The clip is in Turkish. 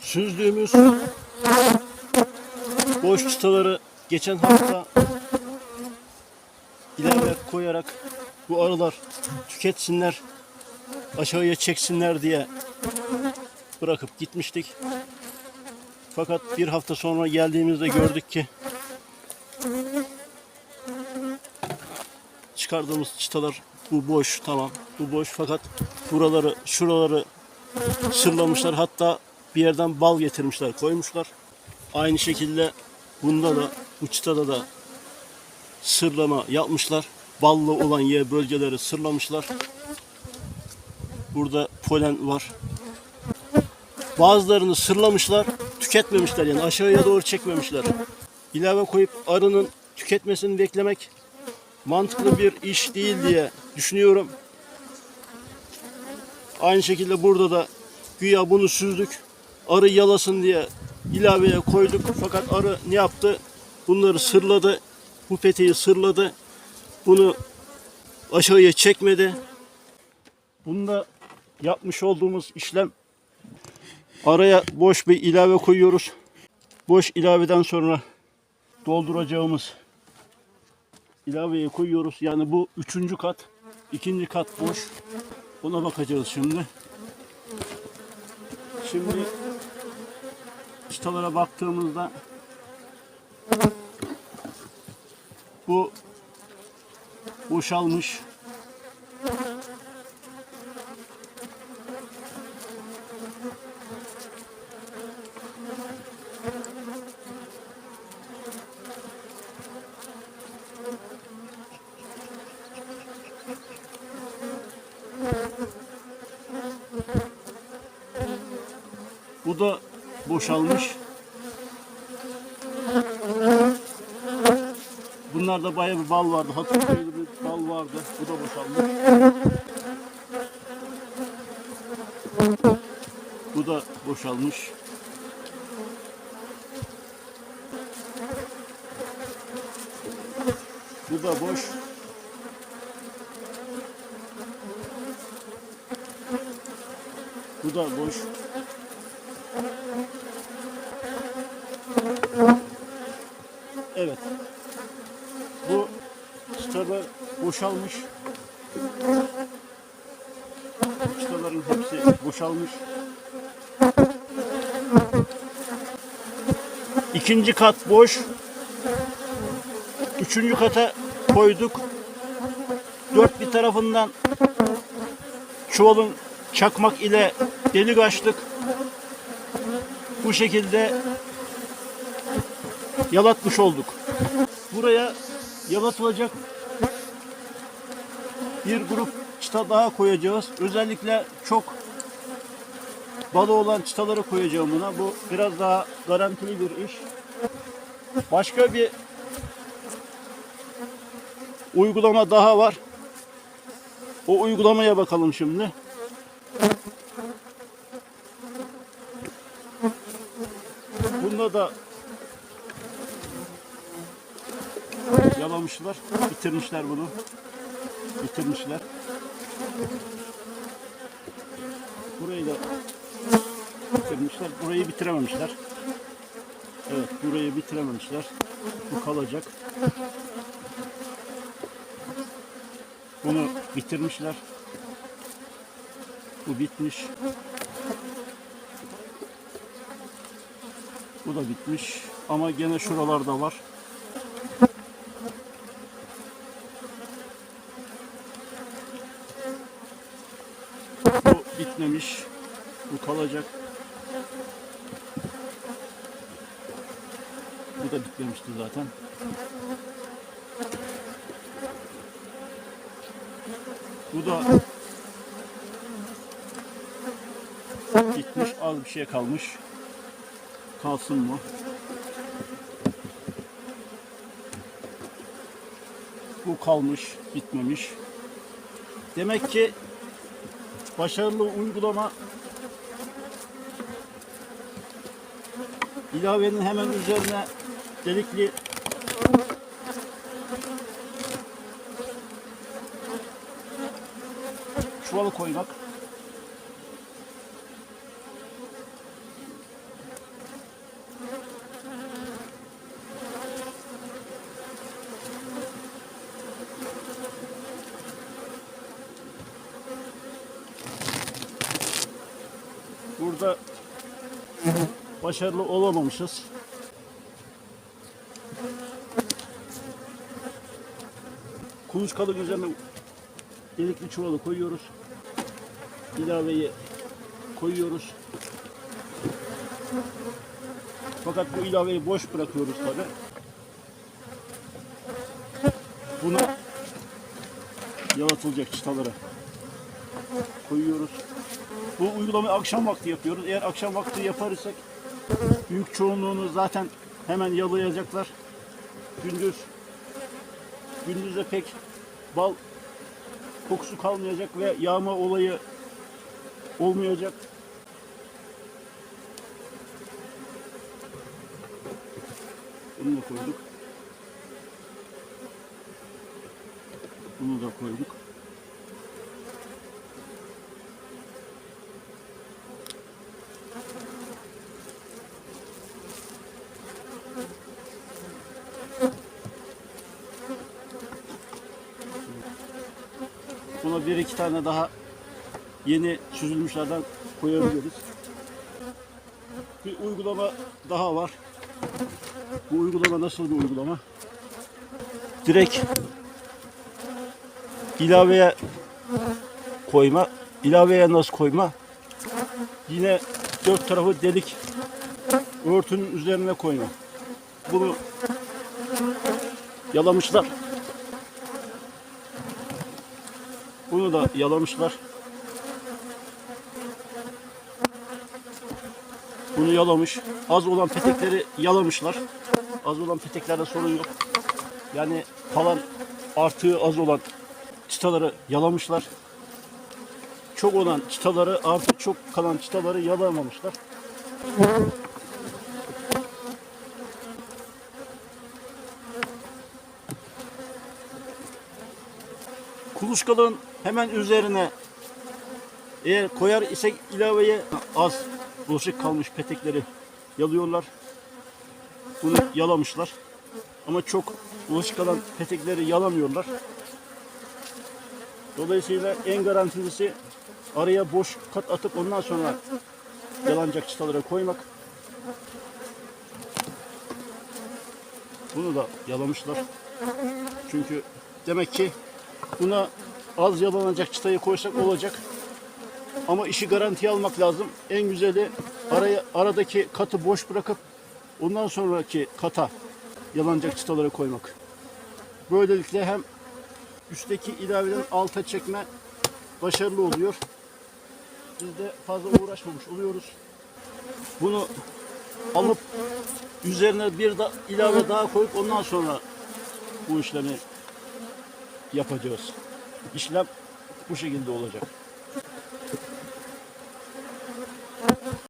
süzdüğümüz boş çıtaları geçen hafta ilave koyarak bu arılar tüketsinler, aşağıya çeksinler diye bırakıp gitmiştik. Fakat bir hafta sonra geldiğimizde gördük ki çıkardığımız çıtalar bu boş tamam bu boş fakat buraları şuraları sırlamışlar hatta bir yerden bal getirmişler koymuşlar. Aynı şekilde bunda da bu çıtada da sırlama yapmışlar. Ballı olan yer bölgeleri sırlamışlar. Burada polen var. Bazılarını sırlamışlar, tüketmemişler yani aşağıya doğru çekmemişler. İlave koyup arının tüketmesini beklemek mantıklı bir iş değil diye düşünüyorum. Aynı şekilde burada da güya bunu süzdük. Arı yalasın diye ilaveye koyduk. Fakat arı ne yaptı? Bunları sırladı. Bu peteği sırladı. Bunu aşağıya çekmedi. Bunda yapmış olduğumuz işlem araya boş bir ilave koyuyoruz. Boş ilaveden sonra dolduracağımız ilaveyi koyuyoruz. Yani bu üçüncü kat, ikinci kat boş. Ona bakacağız şimdi. Şimdi çıtalara baktığımızda bu boşalmış. Bu da boşalmış. Bunlarda bayağı bir bal vardı. Böyle bir bal vardı. Bu da boşalmış. Bu da boşalmış. Bu da boş. Bu da boş. Evet. Bu çıtalar boşalmış. Çıtaların hepsi boşalmış. İkinci kat boş. Üçüncü kata koyduk. Dört bir tarafından çuvalın çakmak ile delik açtık. Bu şekilde yalatmış olduk. Buraya yalatılacak bir grup çıta daha koyacağız. Özellikle çok balı olan çıtaları koyacağım buna. Bu biraz daha garantili bir iş. Başka bir uygulama daha var. O uygulamaya bakalım şimdi. Bunda da yalamışlar, bitirmişler bunu. Bitirmişler. Burayı da bitirmişler. Burayı bitirememişler. Evet, burayı bitirememişler. Bu kalacak. Bunu bitirmişler. Bu bitmiş. Bu da bitmiş. Ama gene şuralarda var. Bu bitmemiş. Bu kalacak. Bu da bitmemişti zaten. Bu da bitmiş. Az bir şey kalmış. Kalsın mı? Bu kalmış, bitmemiş. Demek ki başarılı uygulama ilavenin hemen üzerine delikli çuvalı koymak burada başarılı olamamışız. Kuluçkalık üzerine delikli çuvalı koyuyoruz. İlaveyi koyuyoruz. Fakat bu ilaveyi boş bırakıyoruz tabi. Bunu yalatılacak çıtalara koyuyoruz. Bu uygulamayı akşam vakti yapıyoruz. Eğer akşam vakti yaparsak büyük çoğunluğunu zaten hemen yalayacaklar. Gündüz gündüzde pek bal kokusu kalmayacak ve yağma olayı olmayacak. Bunu da koyduk. Bunu da koyduk. Buna bir iki tane daha yeni süzülmüşlerden koyabiliriz. Bir uygulama daha var. Bu uygulama nasıl bir uygulama? Direkt ilaveye koyma. İlaveye nasıl koyma? Yine dört tarafı delik örtünün üzerine koyma. Bunu yalamışlar. Bunu da yalamışlar. Bunu yalamış. Az olan petekleri yalamışlar. Az olan peteklerde sorun yok. Yani kalan artığı az olan çıtaları yalamışlar. Çok olan çıtaları artı çok kalan çıtaları yalamamışlar. Kuluçkalığın hemen üzerine eğer koyar isek ilaveye az bulaşık kalmış petekleri yalıyorlar. Bunu yalamışlar. Ama çok bulaşık kalan petekleri yalamıyorlar. Dolayısıyla en garantilisi araya boş kat atıp ondan sonra yalanacak çıtalara koymak. Bunu da yalamışlar. Çünkü demek ki buna az yalanacak çıtayı koysak olacak. Ama işi garantiye almak lazım. En güzeli araya aradaki katı boş bırakıp ondan sonraki kata yalanacak çıtaları koymak. Böylelikle hem üstteki ilaveden alta çekme başarılı oluyor. Biz de fazla uğraşmamış oluyoruz. Bunu alıp üzerine bir da ilave daha koyup ondan sonra bu işlemi yapacağız. İşlem bu şekilde olacak.